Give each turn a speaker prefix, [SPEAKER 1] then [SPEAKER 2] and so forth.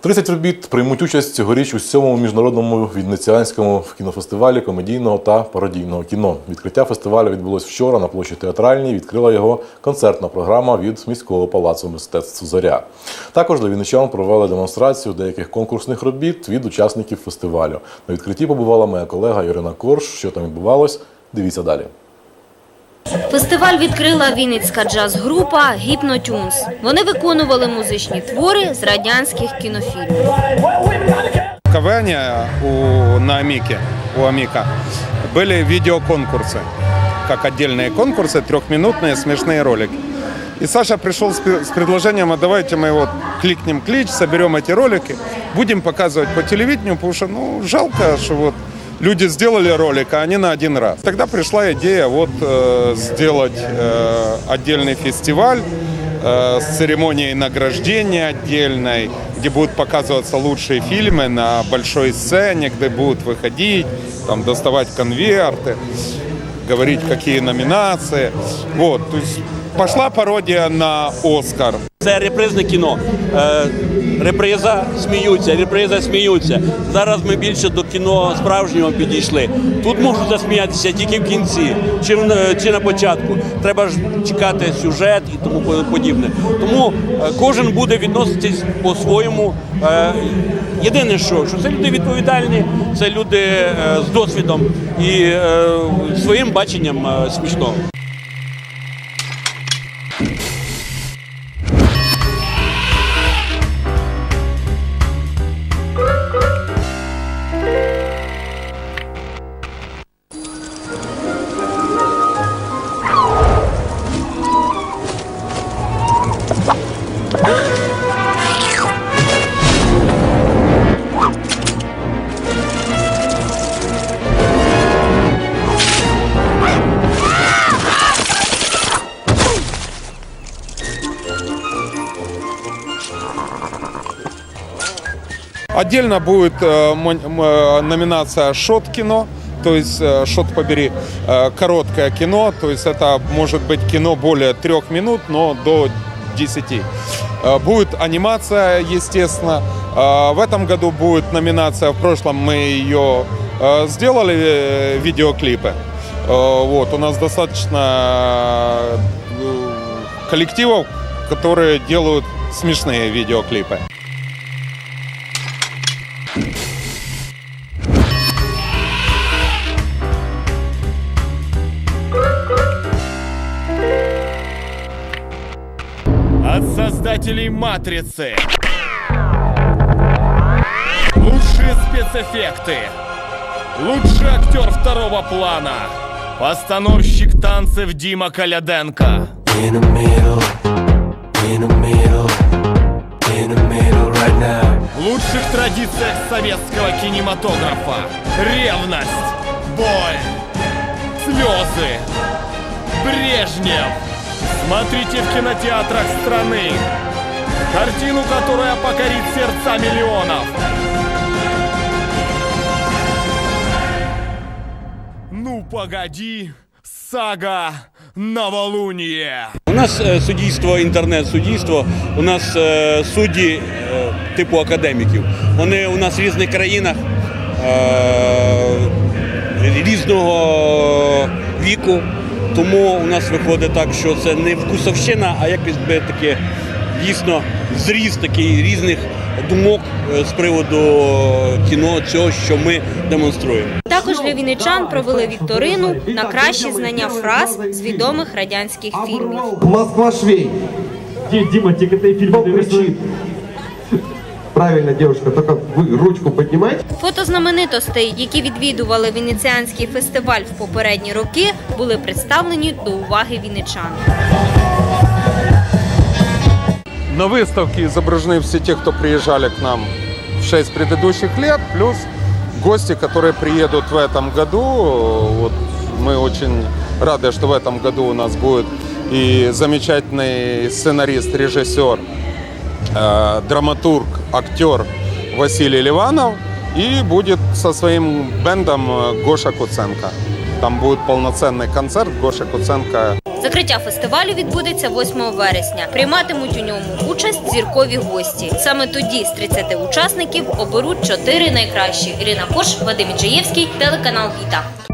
[SPEAKER 1] 30 робіт приймуть участь цьогоріч у сьомому міжнародному вінниціанському кінофестивалі комедійного та пародійного кіно. Відкриття фестивалю відбулось вчора на площі театральній. Відкрила його концертна програма від міського палацу мистецтв Зоря. Також для вінничан провели демонстрацію деяких конкурсних робіт від учасників фестивалю. На відкритті побувала моя колега Ірина Корж. Що там відбувалось? Дивіться далі.
[SPEAKER 2] Фестиваль відкрила вінницька джаз-група «Гіпнотюнс». Вони виконували музичні твори з радянських кінофільмів.
[SPEAKER 3] КВН у, на Амике, у Амика были видеоконкурсы, как отдельные конкурсы, трехминутные смешные ролики. И Саша пришел с, пе- с предложением, а давайте мы вот кликнем клич, соберем эти ролики, будем показывать по телевидению, потому что, ну, жалко, что вот люди сделали ролик, а они на один раз. Тогда пришла идея вот э, сделать э, отдельный фестиваль, э, с церемонией награждения отдельной, где будут показываться лучшие фильмы на большой сцене, где будут выходить, там, доставать конверты, говорить, какие номинации. Вот, то есть пошла пародия на «Оскар».
[SPEAKER 4] Це репризне кіно. Е, реприза сміються, реприза сміються. Зараз ми більше до кіно справжнього підійшли. Тут можуть засміятися тільки в кінці, чи, в- чи на початку. Треба ж чекати сюжет і тому по- подібне. Тому е, кожен буде відноситись по-своєму. Е, єдине, що, що це люди відповідальні, це люди е, з досвідом і е, своїм баченням е, смішного.
[SPEAKER 3] Отдельно будет э, номинация «Шот кино», то есть э, «Шот побери», э, короткое кино, то есть это может быть кино более трех минут, но до 10. Э, Будет анимация, естественно. В этом году будет номинация, в прошлом мы ее сделали, видеоклипы. Вот, у нас достаточно коллективов, которые делают смешные видеоклипы.
[SPEAKER 5] От создателей «Матрицы». Лучшие спецэффекты. Лучший актер второго плана. Постановщик танцев Дима Коляденко.
[SPEAKER 6] In the middle,
[SPEAKER 5] лучших традициях советского кинематографа. Ревность, боль, слезы, Брежнев. Смотрите в кинотеатрах страны. Картину, которая покорит сердца миллионов. Ну погоди, сага Новолуние.
[SPEAKER 4] У нас е, суддівство, інтернет-суддівство, у нас е, судді е, типу академіків. Вони у нас в різних країнах е, різного віку. Тому у нас виходить так, що це не вкусовщина, а якось би таке дійсно зріз такий різних думок е, з приводу кіно, цього, що ми демонструємо.
[SPEAKER 2] Також для вінничан провели вікторину на кращі знання фраз з відомих радянських фільмів.
[SPEAKER 7] Москва швей.
[SPEAKER 8] Дима, тільки ти фільм?
[SPEAKER 7] Правильно, девушка, только вы ручку поднимайте.
[SPEAKER 2] Фото знаменитостей, які відвідували венеціанський фестиваль в попередні роки, були представлені до уваги вінничан.
[SPEAKER 3] На выставке изображены все те, кто приезжали к нам в 6 предыдущих лет, плюс гости, которые приедут в этом году. Вот мы очень рады, что в этом году у нас будет и замечательный сценарист, режиссер, э, драматург, актер Василий Ливанов и будет со своим бендом э, Гоша Куценко. Там будет полноценный концерт Гоша Куценко.
[SPEAKER 2] Закриття фестивалю відбудеться 8 вересня. Прийматимуть у ньому участь зіркові гості. Саме тоді з 30 учасників оберуть чотири найкращі. Ірина Кош, Вадим Іджаєвський, телеканал Віта.